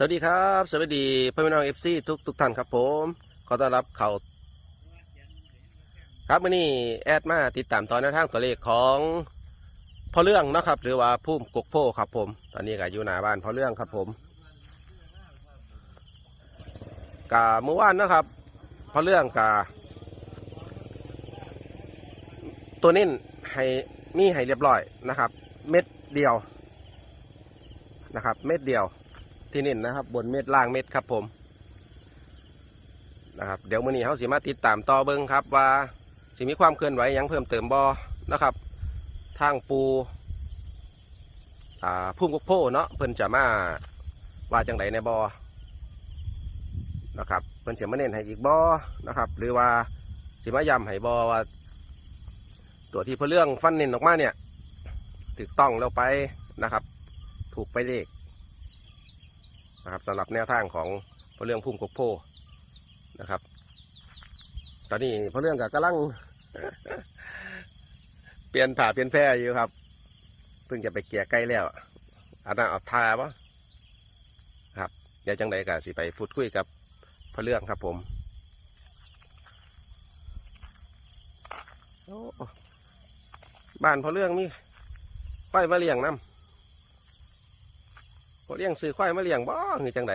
สวัสดีครับ สวัสดีพ่อแม่น้องเอฟซีทุกทุกท่านครับผม ขอต้อนรับเขาครับมื่อนี้แอดมาติดตามตอนแนวทางตัวเลขของพ่อเรื่องนะครับ หรือว่าพุ่มกกโพครับผม ตอนนี้ก็อยู่หน้าบ้านพ่อเรื่องครับผมกาเมื่อวานนะครับพ่อเรื่องกาตัวนิ่นให้มีให้เรียบร้อยนะครับ เม็ดเดียวนะครับ เม็ดเดียว ที่นี่นะครับ บนเม็ดล่างเม็ดครับผมนะครับเดี๋ยวมื้อนี้เขาสิมาติดตามต่อเบิ้งครับว่าสิมีความเคลื่อนไหวยังเพิ่มเติมบอนะครับ ทางปูอ่าพุ่มกกโพเนาะเพิ่นจะมาว่าจังไดในบอนะครับเพิ่นจะมาเน้นให้อีกบอนะครับ หรือว่าสิมาย้ำให้บอว่าตัวที่เพื่อเรื่องฟันเน้นออกมาเนี่ยถูกต้องแล้วไปนะครับ ถูกไปเลข นะครับสำหรับแนวทางของพระเรื่องพุ่มกกโพนะครับ ตอนนี้พระเรื่องกับกำลัง เปลี่ยนผ่าเปลี่ยนแพร่อยู่ครับเพิ่งจะไปเกลี่ยใกล้แล้วอันนั้นเอาทาปะครับเดี๋ยวจังใดก็สิไปพูดคุยกับพระเรื่องครับผมบ้านพระเรื่องมีไฟมาเลี้ยงน้ำ เลี้ยงซื้อควายมาเลี้ยงบ่คือจังได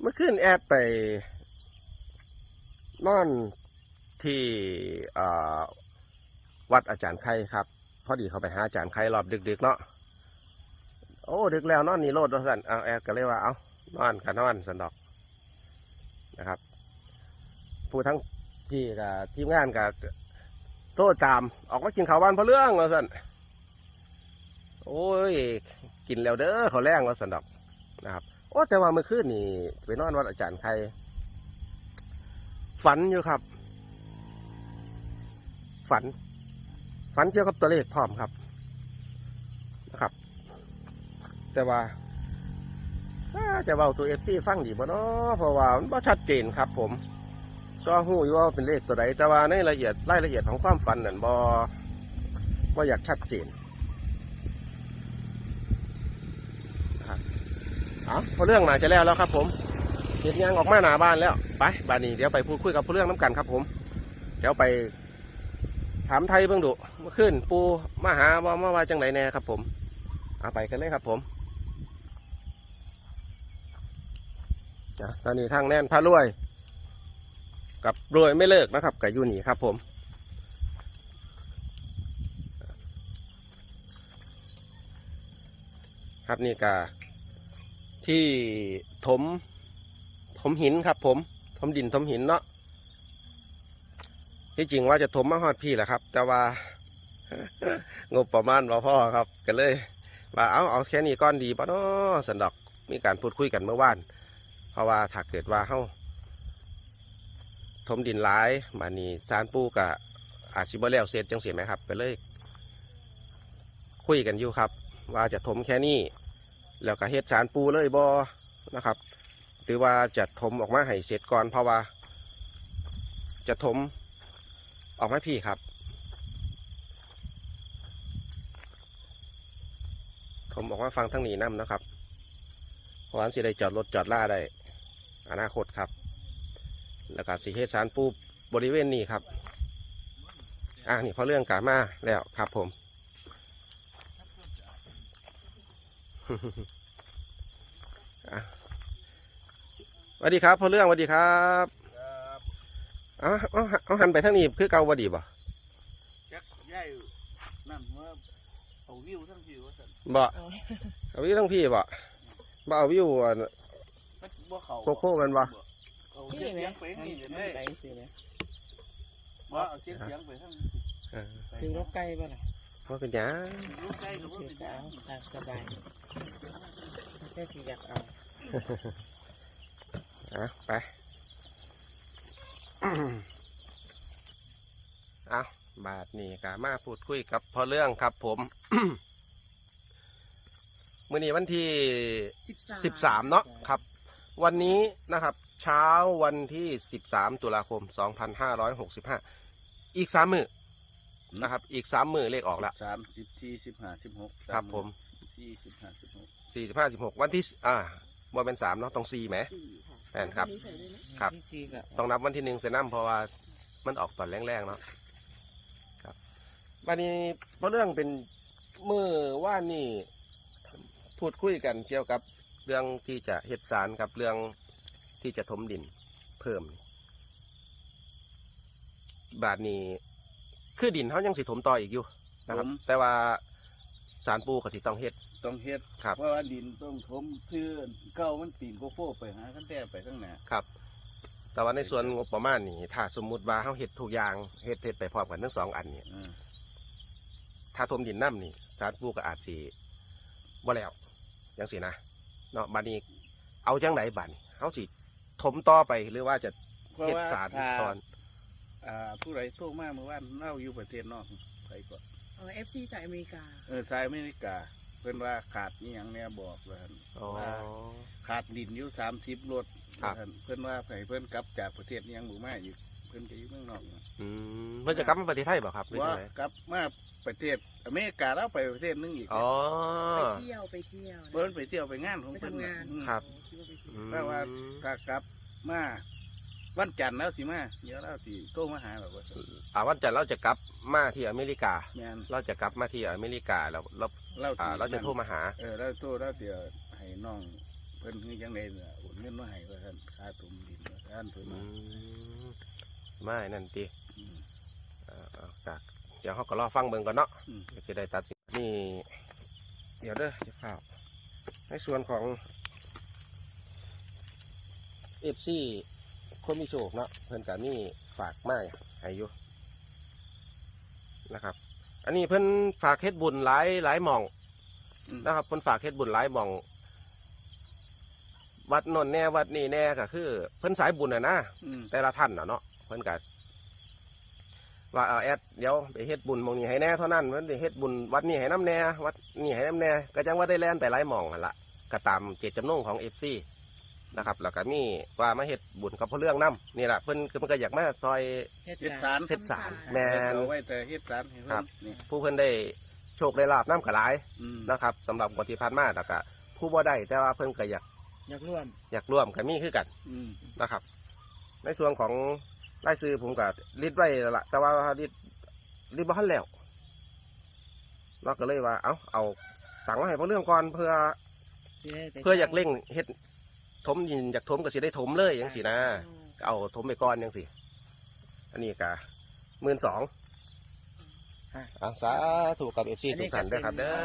เมื่อคืนแอดไปนอนที่อ่าวัดอาจารย์ไข่ครับ พอดีเขาไปหาอาจารย์ไข่รอบดึกๆเนาะโอ้ดึกแล้วนอนนี่โลดว่าสันเอาแอดก็เลยว่าเอานอนกันนอนสันดอกนะครับ ผู้ทั้งที่กับทีมงานกับโทษตาม ออกมากินข้าวบ้านเพราะเรื่องว่าสัน โอ้ย กินแล้วเด้อเขาแรงว่าสันดอกนะครับโอ้แต่ว่าเมื่อคืนนี่ไปนอนวัดอาจารย์ใครฝันอยู่ครับ ฝัน ฝันเกี่ยวกับตัวเลขพร้อมครับนะครับ แต่ว่าจะเบาสู่เอฟซีฟังดีบ่เนาะเพราะว่ามันบ่ชัดเจนครับ ผม ก็หูอยู่ว่าเป็นเลขตัวใดแต่ว่าในรายละเอียดรายละเอียดของความฝันนั่นบ่บ่อยากชัดเจน เอาพอเรื่องมาจะแล้วแล้วครับ ผมเห็นยังออกมาหน้าบ้านแล้วไปบ้านนี้เดี๋ยวไปพูดคุยกับพอเรื่องน้ำกันครับ ผม เดี๋ยวไป ถามไทยเบิ่งดูเมื่อคืนปูมาหาว่ามาว่าจังไหนแน่ครับ ผมเอาไปกันเลยครับ ผมตอนนี้ทางแน่นพารวย กับรวยไม่เลิกนะครับกับยูนี่ครับ ผมครับนี่กา ที่ถม ถมหินครับ ผม ถมดินถมหินเนาะที่จริงว่าจะถมมาฮอดพี่แหละครับ แต่ว่า งบประมาณบ่พ่อครับก็เลยว่าเอาเอาแค่นี้ก้อนดีปะเนาะสันดอกมีการพูดคุยกันเมื่อวาน เพราะว่าถ้าเกิดว่าเฮาถมดินหลายมานี่สารปูกะอาจสิบ่แล้วเสร็จจังเสียไหมครับก็เลย คุยกันอยู่ครับ ว่าจะถมแค่นี้ แล้วก็เฮ็ดสารปูเลยบอนะครับ หรือว่าจะถมออกมาให้เสร็จก่อนเพราะว่า จะถมออกมาพี่ครับ ถมออกมาฟังทั้งนี้น้ำนะครับเพราะว่าสิได้จอดรถจอดล่าได้ อนาคตครับ แล้วก็สิเฮ็ดสารปูบริเวณนี้ครับอ่านี่พอเรื่องกามาแล้วครับผม อะ สวัสดีครับพ่อเรื่องสวัสดีครับเอาเอาเอาหันไปทางนี้คือเก่าบดีบ่จักย่ายนั่นว่าเอาวิวทั้งวิวว่าสันบ่เอาวิวทั้งพี่บ่บ่เอาวิวอันมันบ่เขาโคโค่กันบ่เอานี่เสียงไหมเสียงไปนี่มันได้ไปสิเนี่ยว่าเอาเสียงเสียงไปทั้งเออไปถึงรถไกลป่ะ ล่ะว่าเป็นหยังรู้ใกล้กับว่าถือเป็นจะยัเอางตามสบายแค่ที่อยากเอาอะไปเอาบาทนี่กามาพูดคุยกับพ่อเรื่องครับผม มื้อนี้วันที่สิบสามเนาะครับ วันนี้นะครับ เช้าวันที่สิบสามตุลาคมสองพันห้าร้อยหกสิบห้าอีกสามมือ นะครับ อีกสามมือเลขออกแล้ว สามสิบสี่สิบห้าสิบหกครับผมสี่สี่สิบห้าสิบหกสี่สิบห้าสิบหกวันที่อ่าบ่เป็นสามเนาะต้องสี่ไหม สี่ค่ะแม่นครับอัใส่ด้วยนะครับ ที่สี่ก็ต้องนับวันที่หนึ่งเซนัมเพราะว่ามันออกตอนแรงๆเนาะครับวันนี้เพราะเรื่องเป็นเมื่อว่านนี่พูดคุยกันเกี่ยวกับเรื่องที่จะเฮ็ดสารกับเรื่องที่จะถมดินเพิ่ม บาทนี้ คือดินเขายังสิถมต่ออีกอยู่นะครับแต่ว่าสารปูก็สิต้องเฮ็ด ต้องเฮ็ดครับ เพราะว่าดินต้องถมซื้อเก้ามันตีนโกโก้ไปหาขั้นแต่ไปข้างหน้าครับ แต่ว่าในส่วนงบประมาณนี่ถ้าสมมุติว่าเขาเฮ็ดทุกอย่างเฮ็ดเฮ็ดไปพร้อมกันทั้งสองอันนี่อืมถ้าทมดินน้ำนี่สารปูก็อาจสิบ่แล้วยังสินะเนาะบัดนี้เอาจังไหนบัดนี้เขาสิถมต่อไปหรือว่าจะ เพราะเฮ็ดว่าสารถ้าตอน อ่าผู้ใดโทรมาเมื่อวานเล่าอยู่ประเทศนอกไปก่อนเออฟซีจากอเมริกา เออสายอเมริกา เพิ่นว่าขาดนี่ยังเนี่ยบอกว่าหั่นอ๋อ ว่าขาดดินอยู่สามสิบรถครับ ว่าหั่นเพิ่นว่าให้เพิ่นกลับจากประเทศนี่ยังบุมาอยู่เพิ่นก็อยู่เมืองนอกนะอืมเพิ่นจะกลับมาประเทศไทยบ่ครับหรือว่าจังไดกลับมาประเทศอเมริกาแล้วไปประเทศนึงอีกอ๋อ ไปเที่ยวไปเที่ยวนะเพิ่นไปเที่ยวไปงานของไปเพิ่นทำงานอืม ครับคิดว่าไปเที่ยวอืมแปลว่าถ้ากลับมา วันจันทร์แล้วสิมาเดี๋ยวเราสิโทรมาหาแบบว่าอ่าวันจันทร์เราจะกลับมาที่อเมริกา แม่นเราจะกลับมาที่อเมริกาแล้วเราเราอ่าเราจะโทรมาหา เออเราโทรเราเดี๋ยวให้น้องเพิ่นคือจังไดเนี่ยโอนเงินมาให้ว่าท่านค่าตุ่มดินว่าท่านเพิ่นอืมามไม่นั่นติอืม อ่าเอาจากเดี๋ยวเขาก็รอฟังเบิ่งก่อนเนาะอืมก็จะได้ตัดสินนี่ เดี๋ยวเด้อเดี๋ยวข่าวในส่วนของเอฟซี คนมีโชคเนาะเพิ่นกับนี่ฝากมาให้อยู่นะครับ อันนี้เพิ่นฝากเฮ็ดบุญหลายหลายหม่องอืม นะครับเพิ่นฝากเฮ็ดบุญหลายหม่อง วัดนนแน่วัดนี่แน่ก็คือ เพิ่นสายบุญน่ะนะ อืมแต่ละท่านน่ะเนาะเพิ่นก็ว่าเอาแอดเดี๋ยวไปเฮ็ดบุญหมองนี้ให้แน่เท่านั้นเพิ่นไปเฮ็ดบุญวัดนี้ให้น้ำแน่วัดนี้ให้น้ำแน่ก็จังว่าได้แล่นไปหลายหม่องหั่นละก็ตามเจตจำนงของ FC นะครับแล้วก็มีว่ามาเฮ็ดบุญกับพ่อเรื่องน้ำนี่แหละเพิ่นคือมันก็อยากมาซอยเฮ็ดเฮ็ดสาสารรเฮ็ดสารแมนเอาไว้แต่เฮ็ดสารให้ครัเพิ่บนนี่ผู้เพิ่นได้โชคได้ลาบน้ำกระหลายอืมนะครับสำหรับคนที่ผ่านมาแล้วก็ผู้บ่ได้แต่ว่าเพิ่นก็อยากอยากร่วม อยากร่วมก็มีคือกันอืมนะครับ ในส่วนของรายซื้อผมก็ริดไว้แล้วล่ะแต่ว่าริดริดบ้านแล้วเราก็เลยว่า เอาเอาตังค์มาให้เพราะเรื่องก่อนเพื่อสิได้ไปเพื่ออยากเร่งเฮ็ด ถมยินอยากถมก็สิได้ถมเลยอย่างสินะอ๋อเอาถมไปก่อนยังสิอันนี้กะหมื่นสองอาสาถูกกับเอฟซีทุกท่านด้วยครับเด้อ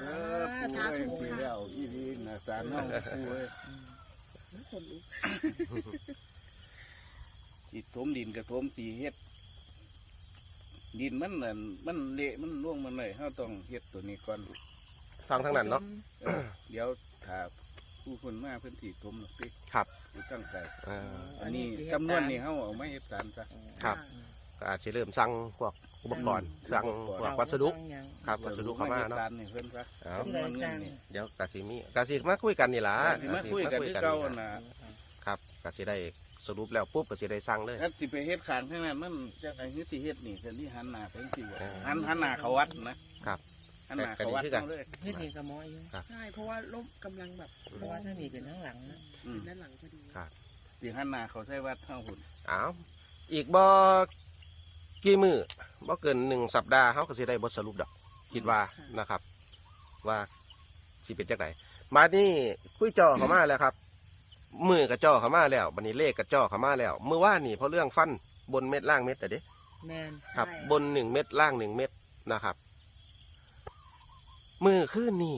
เด้อผู้เอ้ยปีแล้วอีดีน่ะสารน้องผู้เอ้ยอืมคนลุกสิถมดินกับถมสีเฮ็ด ดินมันนั่นมันเละมันร่วงมันเลยเฮาต้องเฮ็ดตัวนี้ก่อนฟังทั้งนั้นเนาะเออเดี๋ยวถ้า ผู้คนมาเพิ่นสิถมหรอกติครับอยู่ตั้งใจอ่าอันนี้จำนวนนี้เฮาเอามาเฮ็ดสารซะ ครับก็อาจจะเริ่มสั่งพวกอุปกรณ์สั่งพวกวัสดุครับวัสดุเข้ามาเนาะฮ็ดสรให้เพิ่นซะเอาจำนวนเงินนี่เดี๋ยวกาซิมีกาซิมาคุยกันนี่ล่ะสิมาคุยกันคือเก่านี่ล่ะน่ะครับกาซิได้สรุปแล้วปุ๊บกาซิได้สั่งเลย ถ้าสิไปเฮ็ดข้างข้างนั้นมันจังได๋คือสิเฮ็ดนี่แต่นี่หันหน้าไปจังซี่บ่เออหันหันหน้าเข้าวัดนะครับ หันหน้าเข้าวัดก็ดีคือกันเอาเลยเฮ็ดนี่ก็หมออยู่ใช่เพราะว่าลมกำลังแบบเพราะว่าถ้านี่เป็นทั้งหลังนะอืมด้านหลังพอดีครับสิหันหน้าเข้าใส่วัดเฮาหุ่นอ้าวอีกบ่กี่มือบ่เกินหนึ่งสัปดาห์เขาก็สิได้บทสรุปดอกคิดว่านะครับ ว่าสิเป็นจังไดมานี่คุยจอเข้ามาแล้วครับ มือกับจอเข้ามาแล้วบันนี้เลขกับจอเข้ามาแล้วเมื่อว่านนี่เพราะเรื่องฟันบนเม็ดล่างเม็ดแต่เด้แมนครับใช่บนหนึ่งเม็ดล่างหนึ่งเม็ดนะครับ มือขึ้นนี่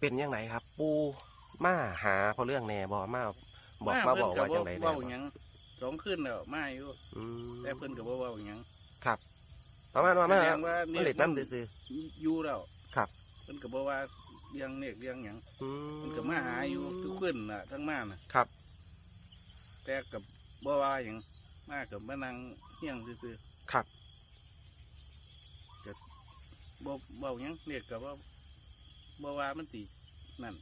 เป็นยังไงครับ ปูมาหาเพราะเรื่องแหน่บอกมาบอกมาบอกว่าจังไดแหน่เว้าหยังสองคืนแล้วมาอยู่อืมแต่เพิ่นก็บ่เว้าหยังครับประมาณว่ามาแสดงว่ามาเล็ดน้ำซื้ออยู่แล้วครับเพิ่นก็บ่ว่าเลี้ยงเนกเลี้ยงหยังๆอืมเพิ่นก็มาหาอยู่ทุกคืนน่ะ ทั้งมาน่ะครับ แต่กับบ่ว่าหยังมากับมานั่งเฮียงซื่อครับๆบ่เว้าหยังเรียกก็บ่ บ่ว่ามันสินั่น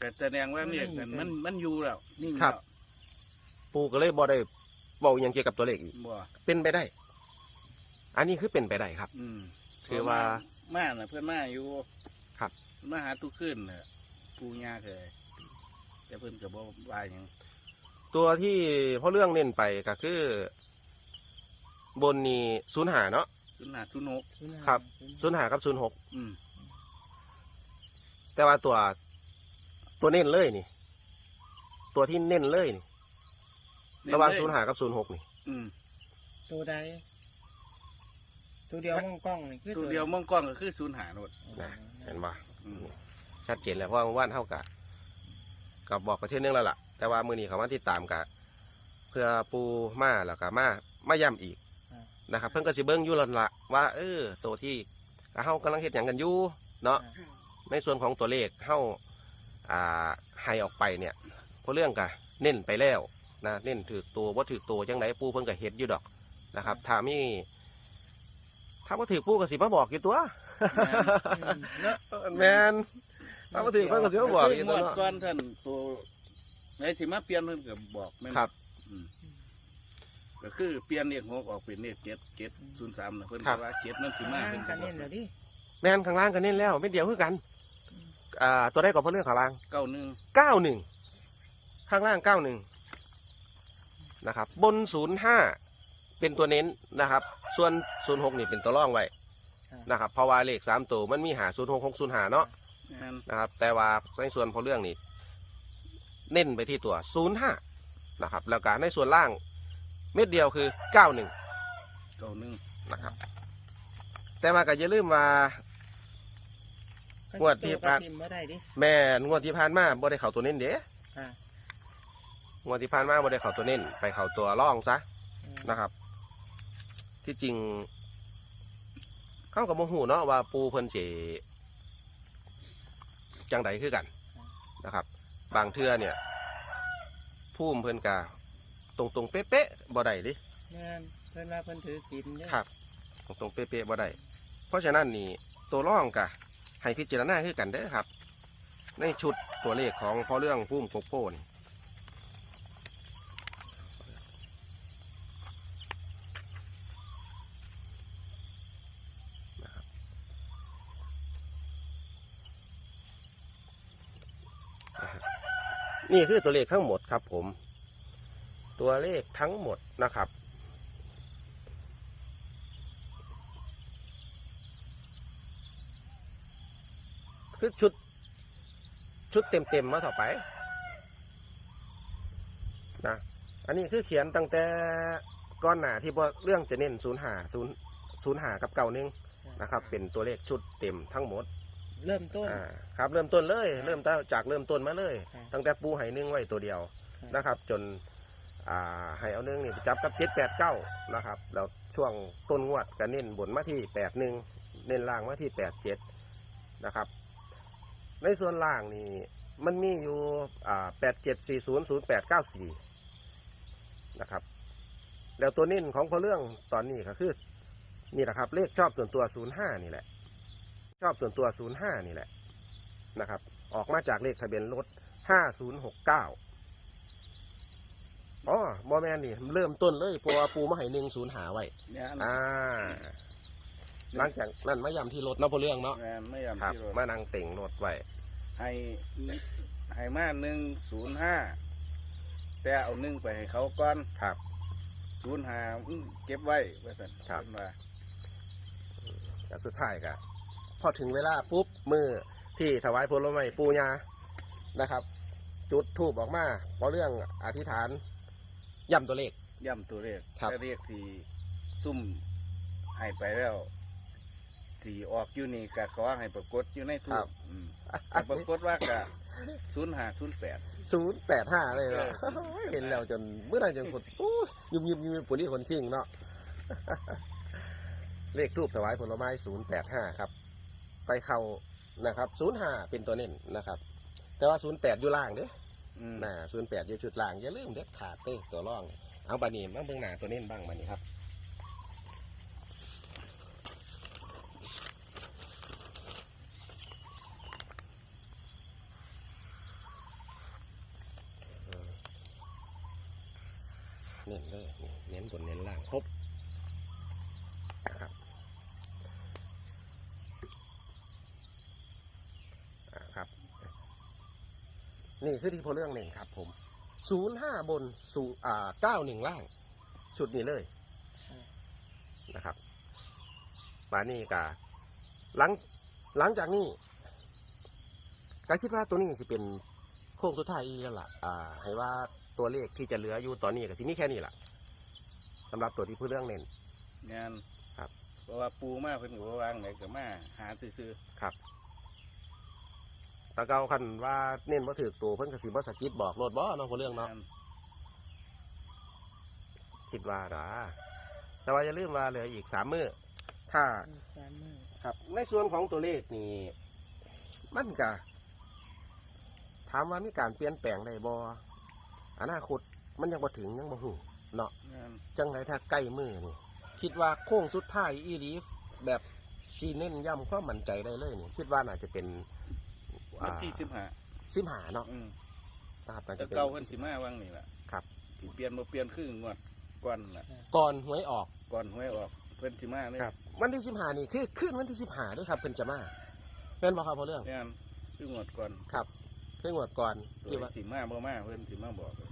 ก็แสดงว่าเรียกนั่นมันมันอยู่แล้วนิ่งครัแล้บวปูก็เลยบอกได้บอกอหยังเกี่ยวกับตัวเลขอีกบ่เป็นไปได้ อันนี้คือเป็นไปได้ครับ อืมคือว่ามาน่ะ เพิ่นมาอยู่ครับมาหาทุกคืนน่ะปูยาเคยแต่เพิ่นก็บ่ว่าหยังตัวที่พ่อเรื่องเน้นไปก็คือ บนนี่ศูนย์หาเนาะศูนย์ห้าศูนย์หกศูนย์ห้าครับศูนย์ศูนย์หากับศูนย์หกอืม แต่ว่าตัวตัวเน้นเลยนี่ ตัวที่เน้นเลยนี่ ระหว่างศูนย์หากับศูนย์หกนี่ อืม ตัวใดตัวเดียวมองกล้องนี่คือตัวเดียวมองกล้องก็คือศูนย์หาโนดอ๋อนะเห็นปะอืมชัดเจนแล้วเพราะว่าว่านเท่ากับกับบอกประเทศนึงแล้วล่ะ แต่ว่ามือนี้เขามาติดตามกับเพื่อปูมาแล้วก็มามาย้ำอีกนะครับ เพิ่นก็สิเบิ้งอยู่แล้วละว่าเออตัวที่เฮากำลังเฮ็ดหยังกันอยู่เนาะค่ะ ในส่วนของตัวเลขเฮาอ่าให้ออกไปเนี่ยเพราะเรื่องกะเน้นไปแล้วนะเน้นถือตัวว่าถือตัวจังไดปูเพิ่นก็เฮ็ดอยู่ดอกนะครับถ้ามีถ้าว่าถือปูก็สิมาบอกอยู่ตัวอืมเนาะแมนถ้าว่าถือเพิ่นก็สิมาบอกอยู่หมตัวดเนาะก่อนท่านตัวไหนสิมาเปลี่ยนเพิ่นก็บอกแม่นครับอืมก็คือเปลี่ยนเลขหกออกเป็นเลขเจ็ดเจ็ดศูนย์สามนะเพิ่นครับก็ว่าเจ็ดนั่นสิมามาเพิ่นกัก็นบอเน้กนแล้วดิแมนข้างล่างก็เน้นแล้วไม่เดียวคือกัน อ่าตัวได้ก่อนเพราะเรื่องข้างล่างเก้าหนึ่งเก้าหนึ่งข้างล่างเก้าหนึ่งนะครับ บนศูนย์ห้าเป็นตัวเน้นนะครับ ส่วนศูนย์หกนี่เป็นตัวร่องไว้นะครับเพราะว่าเลขสามตัวมันมีหาศูนย์หกหกศูนย์หาเนาะนั่นนะครับแต่ว่าในส่วนพอเรื่องนี่เน้นไปที่ตัวศูนย์ห้านะครับ แล้วก็ในส่วนล่างเม็ดเดียวคือเก้าหนึ่งเก้าหนึ่งนะครับ แต่ว่าก็อย่าลืมว่า งวดที่ตัวผ่านก็พิมพ์บ่ได้ดิแม่นงวดที่ผ่านมาบ่ได้เข่าตัวเน้นเด้ค่ะงวดที่ผ่านมาบ่ได้เข่าตัวเน้นไปเข่าตัวร่องซะอืมนะครับ ที่จริง เข้ากับโมหูเนาะว่าปูเพิ่นเจจังใดคือกันนะครับ บางเทื่อเนี่ยพุ่มเพิ่นกาตรงตรงๆเป๊ะๆบ่ได้ดิแม่นเพิ่นว่าเพิ่นถือศีลเด้อครับ ตรงตรงๆเป๊ะๆบ่ได้เพราะฉะนั้นนี่ตัวร่องกะ ให้พิจารณาคือกันเด้อครับ ในชุดตัวเลขของพอเรื่องพุ่มโกโก้นี่ครับนี่คือตัวเลขทั้งหมดครับผม ตัวเลขทั้งหมดนะครับ คือชุด ชุดเต็มเต็มๆมาต่อไปนะอันนี้คือเขียนตั้งแต่ก้อนหนาที่พอเรื่องจะเน้นศูนย์หาศูนย์ศูนย์หากับเก่าหนึงนะครับ เป็นตัวเลขชุดเต็มทั้งหมด เริ่มต้นอ่าครับ เริ่มต้นเลย เริ่มต้นจากเริ่มต้นมาเลยครับตั้งแต่ปูไห่นึ่งไว้ตัวเดียวครับนะครับ จนอ่าไห่เอาหนึ่งนี่ไปจับกับเจ็ดแปดเก้านะครับแล้วช่วงต้นงวดก็เน้นบนมาที่แปดหนึ่งเน้นล่างมาที่แปดเจ็ดนะครับ ในส่วนล่างนี่มันมีอยู่แปดเจ็ดสี่ศูนย์ศูนย์แปดเก้าสี่นะครับ แล้วตัวเน้นของพอเรื่องตอนนี้ก็คือนี่แหละครับเลขชอบส่วนตัวศูนย์ห้านี่แหละ ชอบส่วนตัวศูนย์ห้านี่แหละนะครับ ออกมาจากเลขทะเบียนรถห้าศูนย์หกเก้าอ๋อบอแมนนี่เริ่มต้นเลยเพราะว่าปูมาให้หนึ่งศูนย์หาไว้เนี่ยอันอ่า หลังจากนั้นมายำที่รถเนาะพอเรื่องเนาะแม่นไม่ยอมครับ ที่รถมานั่งเต่งรถไว้ให้ให้มาหนึ่งศูนย์ห้าแต่เอาหนึ่งไปให้เขาก่อนครับ ศูนย์ห้าอื้อเก็บไว้ว่าซั่นครับ เพิ่นว่าแล้วสุดท้ายก็พอถึงเวลาปุ๊บมือที่ถวายผลไม้ปูญานะครับ จุดทูบออกมาพอเรื่องอธิษฐานย้ำตัวเลข ย่ำตัวเลขครับ แต่เลขที่ซุ่มให้ไปแล้ว สีออกอยู่นี่ก็ขอให้ปรากฏอยู่ในทูปอืมแต่ปรากฏว่ากะศูนย์ห้าศูนย์แปด ศูนย์แปดห้าเลยเนาะเออเห็นแล้วจนเมื่อไหรจนคนอู้ยุมยิมยิมผลที่คนจริงเนาะ เลขทูบถวายผลไม้ศูนย์แปดห้าครับ ไปเข้านะครับศูนย์ห้าเป็นตัวเน้นนะครับ แต่ว่าศูนย์แปดอยู่ล่างเด้อืมน่าศูนย์แปดอยู่จุดล่างอย่าลืมเด็ดขาดเต้ตัวร่อง เอาบานีมาเบื้องหน้าตัวเน้นบ้างบานี้ครับ เน้นเลยนี่เน้นบนเน้นล่างครบนะครับ นี่คือที่พอเรื่องหนึ่งครับผมศูนย์ห้าบนศูนย์อ่าเก้าหนึ่งล่าง ชุดนี้เลยนะครับมานี่กาหลังหลังจากนี้ก็คิดว่าตัวนี้จะเป็นโค้งสุดท้ายอีกแล้วล่ะอ่า ให้ว่าตัวเลขที่จะเหลืออยู่ตอนนี้ก็สิมีแค่นี้แหละสำหรับตัวที่พูดเรื่องเน้นงานครับ เพราะว่าปูมาเพิ่นก็บ่วางไหนก็มาหาซื้อครับ แล้วก็เอาคันว่าเน้นว่าถือตัวเพิ่นกสิบ่สะกิดบอกโลดบ่เน้องพอเรื่องๆเนาะงานคิดว่านะแต่ว่าอย่าลืมว่าเหลืออีกสามมื้อถ้าสามมือครับ ในส่วนของตัวเลขนี่มันก็ถามว่ามีการเปลี่ยนแปลงได้บ่อนาคตมันยังบ่ถึงยังบ่หูเนาะงานจังไรถ้าใกล้มือนี่คิดว่าโค้งสุดท้ายอีรีฟแบบชีเน้นย้ำความมั่นใจได้เลยนี่คิดว่าน่าจะเป็น วันที่สิบห้าสิบหาเนาะอืมนะครับน่าแต่จะเป็น เก่าเพิ่นสิมาวางนี่ล่ะครับ สิเปลี่ยนบ่เปลี่ยนคืองวดก่อนล่ะก่อนหวยออกก่อนหวยออกเพิ่นสิมาเลยครับวันที่สิบหานี่คือขึ้นวันที่สิบหาด้วยครับเพิ่นจะมาเป็นบอกครับพอเรื่องงานคืองวดก่อนครับเพิ่งงวดก่อนตัวที่ว่า สิมาบ่มาเพิ่นสิมาบอกเลย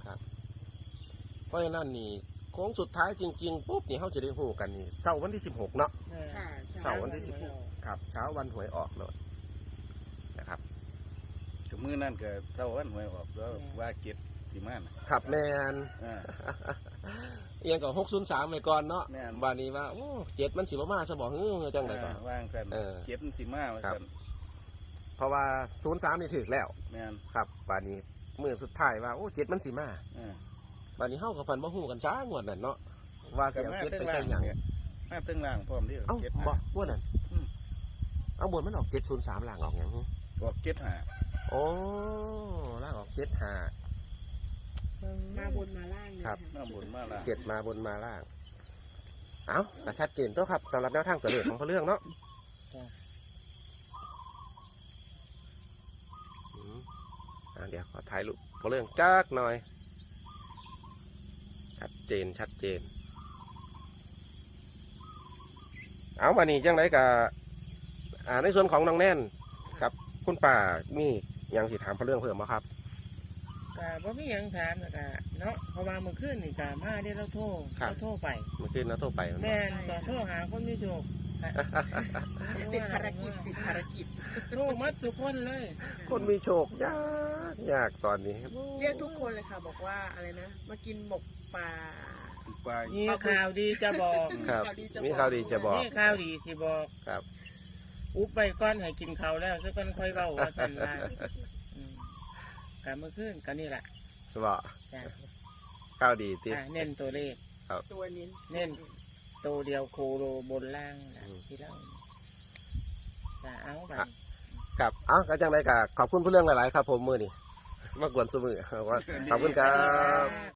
เพราะฉะนั้นนี่โค้งสุดท้ายจริงๆปุ๊บนี่เขาจะได้หูกันนี่เสาร์วันที่สิบหกเนาะ ค่ะเสาร์วันที่สิบหกครับเช้าวันหวยออกเลยนะครับ ก็มื้อนั้นก็เท่าวันหวยออกแล้วว่าเก็บสิมาน่ะขับแมนอ่า เอียงกับหกศูนย์สามไปก่อนเนาะแม่น บานนี้ว่าโอ้เจ็ดมันสิบมาสบอกเฮ้ยจังไดก่อน อ่าวางกันเออเก็บสิมาว่าครับกันเพราะว่าศูนย์สามนี่ถึกแล้ว แม่นครับบานนี้มือสุดท้ายว่าโอ้เจ็ดมันสิมาอ่า บานนี้เฮากับพันบ่ฮู้กันซางวดนั่นเนาะว่าสิเอาเจ็ดไปใส่หยังมาตึงล่างพร้อมเดิเอ้าเก็บบ่งวดนั้นอืม เอาบนมันออกเจ็ดศูนย์สามล่างออกหยังฮึบอกเก็บหา โอ้ล่างออกเจ็ดห้ามาบนมาล่างเนี่ยครับมาบุญมาล่างเจ็ดมาบนมาล่าง เอาก็ชัดเจนตัวครับสำหรับแนวทางตัวเลขของพระเรื่องเนาะจ้ะอืมอ่าเดี๋ยวขอถ่ายรูปพระเรื่องจักหน่อย ชัดเจนชัดเจน เอามานี่จังไรกับอ่าในส่วนของน้องแน่นครับ คุณป่ามีห ยังสิถามพระเรื่องเพิ่มไหมครับ ก็บ่มีหยังถามนะกะเนาะเพราะว่าเมื่อคืนนี่กะมาได้เราโทรครับ เราโทรไป เมื่อคืนนะโทรไปมันแม่นก็โทรหาคนมีโชคติดภารกิจติดภารกิจ โทรมัดสุคนเลย คนมีโชคยากยากตอนนี้ เรียกทุกคนเลยค่ะ บอกว่าอะไรนะ มากินหมกปลาปลายมีข่าวดีจะบอก ครับข่าวดีจะมีข่าวดีจะบอก มีข่าวดีสิบอก ครับ อุบไปก้อนให้กินข้าวแล้วซะก่อนค่อยเว้าว่าซั่นว่าอืมกะเมื่อคืนก็นี่ล่ะบอกจ้ะข้าวดีที่อะเน้นตัวเลข ตัวนี้ เน้น ตัวเดียวโคโลบนล่างนะอืม ที่เล่าจะเอาไปครับเอ้าก็จังไรกับขอบคุณผู้เรื่องหลาย ๆ ครับผมมือนี่มากวนสมือว่าขอบคุณครับ